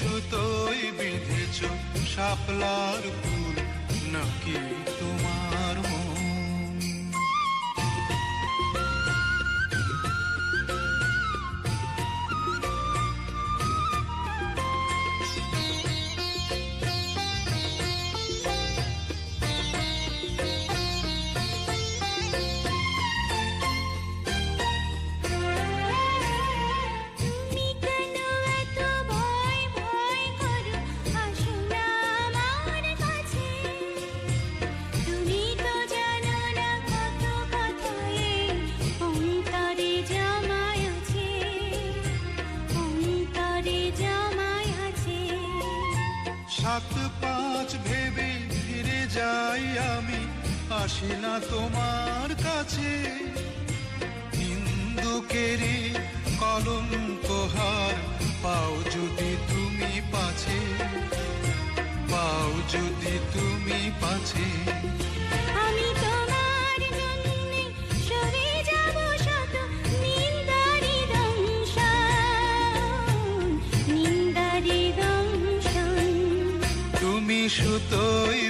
সুতোয় বেঁধেছ শাপলার ফুল নাকি তোমার মন? যাই আমি আসি না তোমার কাছে। হিন্দুকেরই কলঙ্কহার পাও যদি তুমি পাছে পাও যদি তুমি পাছে। আমি তোমার জন্যে সরে যাব শত নিন্দারি দংশন নিন্দারি দংশন। তুমি বেঁধেছ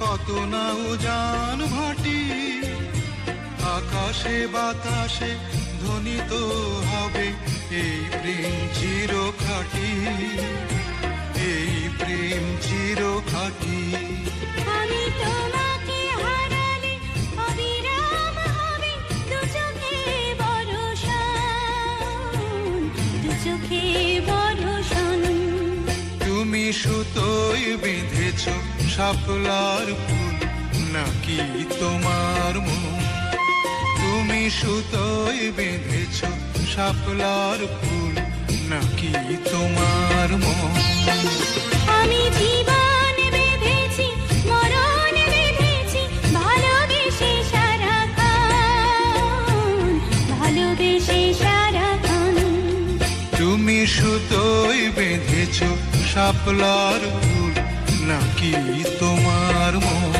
কত না উজান ভাটি। আকাশে বাতাসে ধ্বনিত হবে এই প্রেম চির খাটি এই প্রেম চির খাটি আমি তোমাকে হারালে অবিরাম হবে দু চোখে বরষণ দু চোখে বরষণ তুমি বেঁধেছ শাপলার ফুল নাকি তোমার মন? তুমি সুতোয় বেঁধেছ শাপলার ফুল নাকি তোমার মন? আমি জীবন বেঁধেছি মরণ বেঁধেছি ভালোবেসে সারাক্ষণ ভালোবেসে সারাক্ষণ তুমি সুতোয় বেঁধেছ শাপলার ফুল নাকি তোমার মন?